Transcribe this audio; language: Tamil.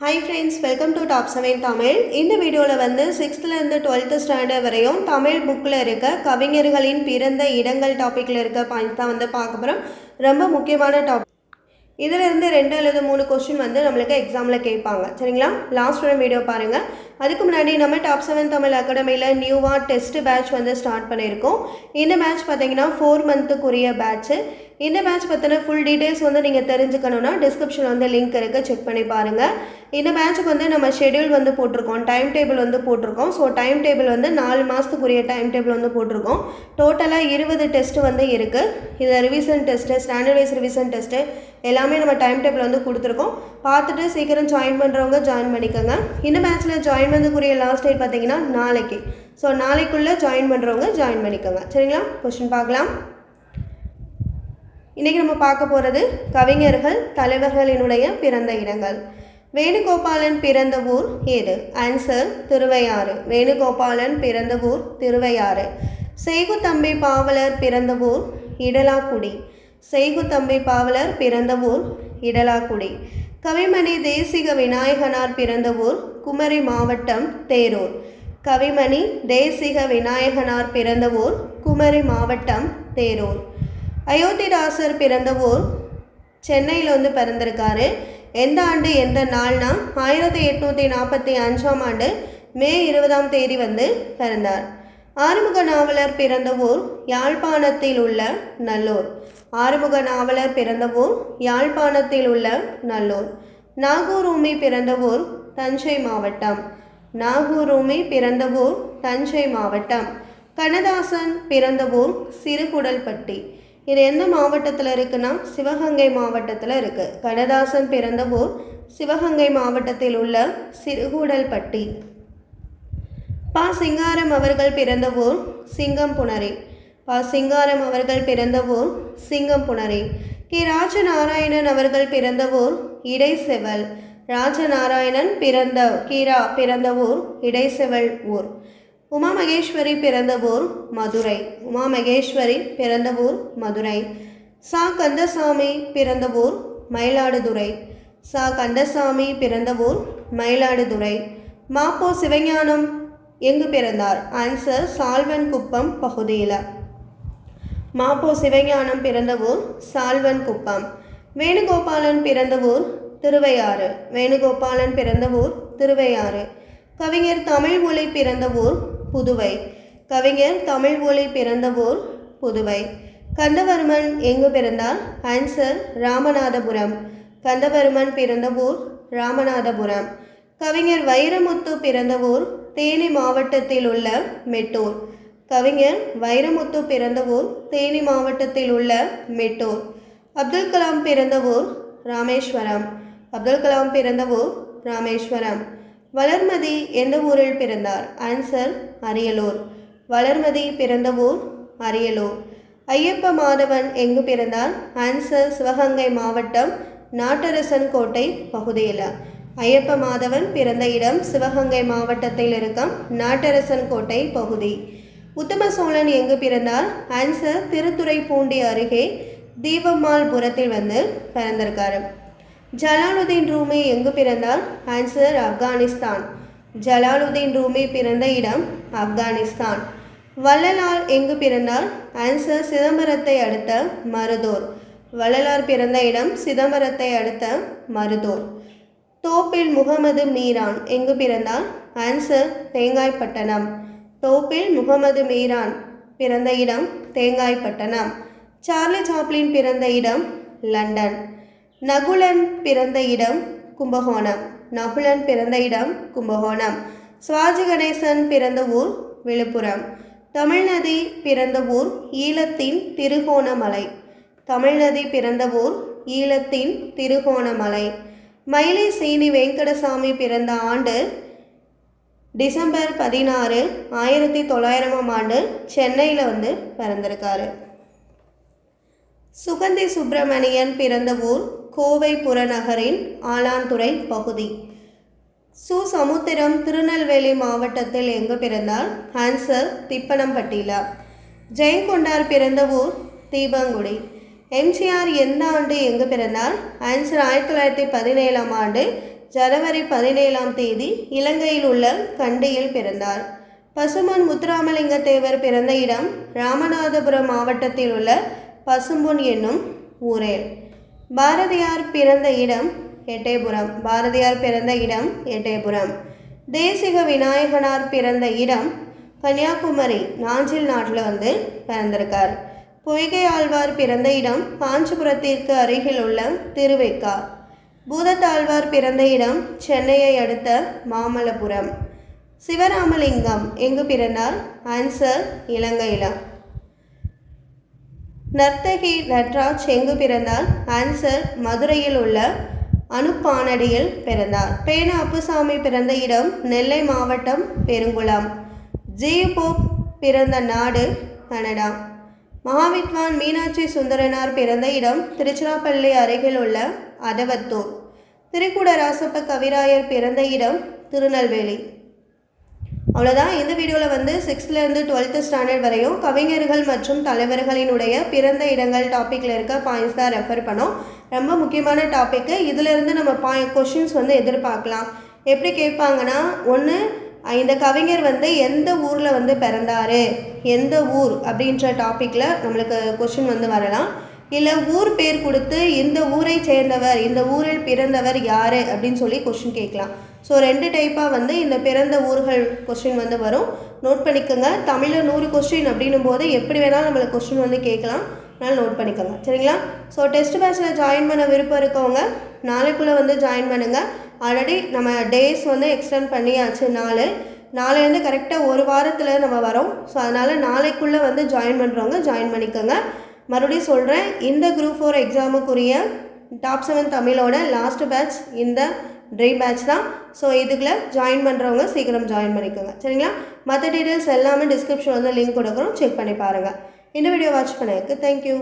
Hi friends welcome to top seven Tamil இந்த வீடியோவில் வந்து சிக்ஸ்த்துலேருந்து டுவெல்த்து ஸ்டாண்டர்ட் வரையும் தமிழ் புக்கில் இருக்க கவிஞர்களின் பிறந்த இடங்கள் டாப்பிக்கில் இருக்க பாயிண்ட்ஸ் தான் வந்து பார்க்க போகிறோம் ரொம்ப முக்கியமான டாபிக் இதிலிருந்து ரெண்டு அல்லது மூணு கொஸ்டின் வந்து நம்மளுக்கு எக்ஸாமில் கேட்பாங்க. சரிங்களா? லாஸ்ட் வீடியோ பாருங்கள் அதுக்கு முன்னாடி நம்ம டாப் செவன் தமிழ் அகாடமியில் நியூவாக டெஸ்ட் பேட்ச் வந்து ஸ்டார்ட் பண்ணியிருக்கோம். இந்த பேட்ச் பார்த்தீங்கன்னா ஃபோர் மந்த்துக்குரிய பேட்ச்சு இந்த பேட்ச் பற்றின ஃபுல் டீட்டெயில்ஸ் வந்து நீங்கள் தெரிஞ்சுக்கணுன்னா டிஸ்கிரிப்ஷன் வந்து லிங்க் இருக்குது செக் பண்ணி பாருங்கள் இந்த பேட்சுக்கு வந்து நம்ம ஷெடியூல் வந்து போட்டிருக்கோம். டைம் டேபிள் வந்து போட்டிருக்கோம். ஸோ டைம் டேபிள் வந்து நாலு மாதத்துக்குரிய டைம் டேபிள் வந்து போட்டிருக்கோம். டோட்டலாக இருபது டெஸ்ட் வந்து இருக்குது இதில் revision test standard wise revision test எல்லாமே நம்ம டைம் டேபிள் வந்து கொடுத்துருக்கோம். பார்த்துட்டு சீக்கிரம் ஜாயின் பண்ணுறவங்க ஜாயின் பண்ணிக்கோங்க. இந்த மேட்ச்சில் ஜாயின் பண்ணக்கூடிய லாஸ்ட் டேட் பார்த்தீங்கன்னா நாளைக்கு. ஸோ நாளைக்குள்ளே ஜாயின் பண்ணுறவங்க ஜாயின் பண்ணிக்கோங்க. சரிங்களா? கொஸ்டின் பார்க்கலாம். இன்றைக்கி நம்ம பார்க்க போகிறது கவிஞர்கள் தலைவர்களினுடைய பிறந்த இடங்கள். வேணுகோபாலன் பிறந்த ஊர் ஏது ஆன்சர் திருவையாறு. வேணுகோபாலன் பிறந்த ஊர் திருவையாறு. செய்குத்தம்பி பாவலர் பிறந்த ஊர் இடலாக்குடி. செய்குத்தம்பி பாவலர் பிறந்த ஊர் இடலாக்குடி. கவிமணி தேசிக விநாயகனார் பிறந்த ஊர் குமரி மாவட்டம் தேரூர். கவிமணி தேசிக விநாயகனார் பிறந்த ஊர் குமரி மாவட்டம் தேரூர். அயோத்திதாசர் பிறந்த ஊர் சென்னையில் வந்து பிறந்திருக்காரு. எந்த ஆண்டு எந்த நாள்னா ஆயிரத்தி எட்நூற்றி நாற்பத்தி அஞ்சாம் ஆண்டு மே இருபதாம் தேதி வந்து பிறந்தார். ஆறுமுக நாவலர் பிறந்த ஊர் யாழ்ப்பாணத்தில் உள்ள நல்லூர். ஆறுமுக நாவலர் பிறந்த ஊர் யாழ்ப்பாணத்தில் உள்ள நல்லூர். நாகூரூமி பிறந்த ஊர் தஞ்சை மாவட்டம். நாகூரூமி பிறந்த ஊர் தஞ்சை மாவட்டம். கண்ணதாசன் பிறந்த ஊர் சிறுகுடல்பட்டி. இது எந்த மாவட்டத்தில் இருக்குன்னா சிவகங்கை மாவட்டத்தில் இருக்குது கண்ணதாசன் பிறந்த ஊர் சிவகங்கை மாவட்டத்தில் உள்ள சிறுகூடல்பட்டி. பா. சிங்காரம் அவர்கள் பிறந்த ஊர் சிங்கம்புணரி. பா சிங்காரம் அவர்கள் பிறந்த ஊர் சிங்கம்புணரி கி. ராஜநாராயணன் அவர்கள் பிறந்த ஊர் இடைசெவல். ராஜநாராயணன் பிறந்த கீரா பிறந்த ஊர் இடைசெவல் ஊர். உமா மகேஸ்வரி பிறந்த ஊர் மதுரை. உமா மகேஸ்வரி பிறந்த ஊர் மதுரை. சா. கந்தசாமி பிறந்த ஊர் மயிலாடுதுறை. சா. கந்தசாமி பிறந்த ஊர் மயிலாடுதுறை. மாப்போ சிவஞானம் எங்கு பிறந்தார்? ஆன்சர் சால்வன் குப்பம் பகுதியில். மாப்போ சிவஞானம் பிறந்த ஊர் சால்வன் குப்பம். வேணுகோபாலன் பிறந்த ஊர் திருவையாறு. வேணுகோபாலன் பிறந்த ஊர் திருவையாறு. கவிஞர் தமிழ் மொழி பிறந்த ஊர் புதுவை. கவிஞர் தமிழ் மொழி பிறந்த ஊர் புதுவை. கந்தவர்மன் எங்கு பிறந்தார்? ஆன்சர் ராமநாதபுரம். கந்தவர்மன் பிறந்த ஊர் ராமநாதபுரம். கவிஞர் வைரமுத்து பிறந்த ஊர் தேனி மாவட்டத்தில் உள்ள மெட்டூர். கவிஞர் வைரமுத்து பிறந்த ஊர் தேனி மாவட்டத்தில் உள்ள மெட்டூர். அப்துல் கலாம் பிறந்த ஊர் ராமேஸ்வரம். அப்துல் கலாம் பிறந்த ஊர் ராமேஸ்வரம். வளர்மதி எந்த ஊரில் பிறந்தார்? ஆன்சர் அரியலூர். வளர்மதி பிறந்த ஊர் அரியலூர். ஐயப்ப மாதவன் எங்கு பிறந்தார்? ஆன்சர் சிவகங்கை மாவட்டம் நாட்டரசன் கோட்டை பகுதியில். ஐயப்ப மாதவன் பிறந்த இடம் சிவகங்கை மாவட்டத்தில் இருக்கும் நாட்டரசன் கோட்டை பகுதி. உத்தம சோழன் எங்கு பிறந்தார்? ஆன்சர் திருத்துறைப்பூண்டி அருகே தீபமால்புரத்தில் வந்து பிறந்திருக்காரு. ஜலாலுதீன் ரூமி எங்கு பிறந்தார்? ஆன்சர் ஆப்கானிஸ்தான். ஜலாலுதீன் ரூமி பிறந்த இடம் ஆப்கானிஸ்தான். வள்ளலார் எங்கு பிறந்தார்? ஆன்சர் சிதம்பரத்தை அடுத்த மருதூர். வள்ளலார் பிறந்த இடம் சிதம்பரத்தை அடுத்த மருதூர். தோப்பில் முகமது மீரான் எங்கு பிறந்தார்? ஆன்சர் தேங்காய்பட்டணம். தோப்பில் முகமது மீரான் பிறந்த இடம் தேங்காய்பட்டணம். சார்லி சாப்ளின் பிறந்த இடம் லண்டன். நகுலன் பிறந்த இடம் கும்பகோணம். நகுலன் பிறந்த இடம் கும்பகோணம். சுவாஜி கணேசன் பிறந்த ஊர் விழுப்புரம். தமிழ்நதி பிறந்த ஊர் ஈழத்தின் திருகோணமலை. தமிழ்நதி பிறந்த ஊர் ஈழத்தின் திருகோணமலை. மயிலை சீனி வெங்கடசாமி பிறந்த ஆண்டு டிசம்பர் பதினாறு ஆயிரத்தி தொள்ளாயிரமாம் ஆண்டு சென்னையில் வந்து பிறந்திருக்காரு. சுகந்தி சுப்பிரமணியன் பிறந்த ஊர் கோவை புறநகரின் ஆலாந்துறை பகுதி. சு. சமுத்திரம் திருநெல்வேலி மாவட்டத்தில் எங்கு பிறந்தார்? ஹன்சர் திப்பனம்பட்டியிலா. ஜெயங்கொண்டார் பிறந்த ஊர் தீபங்குடி. எம்ஜிஆர் எந்த ஆண்டு எங்கு பிறந்தார்? ஆன்சர் ஆயிரத்தி தொள்ளாயிரத்தி பதினேழாம் ஆண்டு ஜனவரி பதினேழாம் தேதி இலங்கையில் உள்ள கண்டியில் பிறந்தார். பசுமன் முத்துராமலிங்க தேவர் பிறந்த இடம் ராமநாதபுரம் மாவட்டத்தில் உள்ள பசும்பொன் என்னும் ஊரே. பாரதியார் பிறந்த இடம் எட்டயபுரம். பாரதியார் பிறந்த இடம் எட்டயபுரம். தேசிக விநாயகனார் பிறந்த இடம் கன்னியாகுமரி நாஞ்சில் நாட்டில் வந்து பிறந்திருக்கார். பொய்கை ஆழ்வார் பிறந்த இடம் காஞ்சிபுரத்திற்கு அருகில் உள்ள திருவைக்கா. பூதத்தாழ்வார் பிறந்த இடம் சென்னையை அடுத்த மாமல்லபுரம். சிவராமலிங்கம் எங்கு பிறந்தார்? ஆன்சர் இலங்கையில். நர்த்தகி நட்ராஜ் எங்கு பிறந்தார்? ஆன்சர் மதுரையில் உள்ள அனுப்பானடியில் பிறந்தார். பேன அப்புசாமி பிறந்த இடம் நெல்லை மாவட்டம் பெருங்குளம். ஜியுபோப் பிறந்த நாடு கனடா. மகாவித்வான் மீனாட்சி சுந்தரனார் பிறந்த இடம் திருச்சிராப்பள்ளி அருகில் உள்ள அதவத்தூர். திரிகுட ராசப்ப கவிராயர் பிறந்த இடம் திருநெல்வேலி. அவ்வளோதான் இந்த வீடியோவில் வந்து சிக்ஸ்த்லேருந்து டுவெல்த்து ஸ்டாண்டர்ட் வரையும் கவிஞர்கள் மற்றும் தலைவர்களினுடைய பிறந்த இடங்கள் டாப்பிக்கில் இருக்க பாயிண்ட்ஸ் தான் ரெஃபர் பண்ணோம். ரொம்ப முக்கியமான டாப்பிக்கு இதிலிருந்து நம்ம பாய் கொஷின்ஸ் வந்து எதிர்பார்க்கலாம். எப்படி கேட்பாங்கன்னா ஒன்று இந்த கவிஞர் வந்து எந்த ஊரில் வந்து பிறந்தார்? எந்த ஊர்? அப்படின்ற டாப்பிக்கில் நம்மளுக்கு கொஷின் வந்து வரலாம். இல்லை ஊர் பேர் கொடுத்து இந்த ஊரை சேர்ந்தவர் இந்த ஊரில் பிறந்தவர் யார்? அப்படின்னு சொல்லி கொஷின் கேட்கலாம். ஸோ ரெண்டு டைப்பாக வந்து இந்த பிறந்த ஊர்கள் கொஸ்டின் வந்து வரும். நோட் பண்ணிக்கோங்க. தமிழில் நூறு கொஸ்டின் அப்படின்னும் போது எப்படி வேணாலும் நம்மளுக்கு கொஸ்டின் வந்து கேட்கலாம். அதனால் நோட் பண்ணிக்கோங்க. சரிங்களா? ஸோ டெஸ்ட் பேட்சில் ஜாயின் பண்ண விருப்பம் இருக்கவங்க நாளைக்குள்ளே வந்து ஜாயின் பண்ணுங்கள் ஆல்ரெடி நம்ம டேஸ் வந்து எக்ஸ்டெண்ட் பண்ணியாச்சு நாலு. நாளையிலேருந்து கரெக்டாக ஒரு வாரத்தில் நம்ம வரோம். ஸோ அதனால் நாளைக்குள்ளே வந்து ஜாயின் பண்ணுறவங்க ஜாயின் பண்ணிக்கோங்க. மறுபடியும் சொல்கிறேன் இந்த குரூப் ஃபோர் எக்ஸாமுக்குரிய டாப் செவன் தமிழோட லாஸ்ட் பேட்ச் இந்த ட்ரீ பேட்ச் தான். ஸோ இதுக்குள்ளே ஜாயின் பண்ணுறவங்க சீக்கிரம் ஜாயின் பண்ணிக்கோங்க. சரிங்களா? மற்ற டீட்டெயில்ஸ் எல்லாமே டிஸ்கிரிப்ஷன் வந்து லிங்க் கொடுக்குறோம். செக் பண்ணி பாருங்கள் இந்த வீடியோ வாட்ச் பண்ணதுக்கு தேங்க்யூ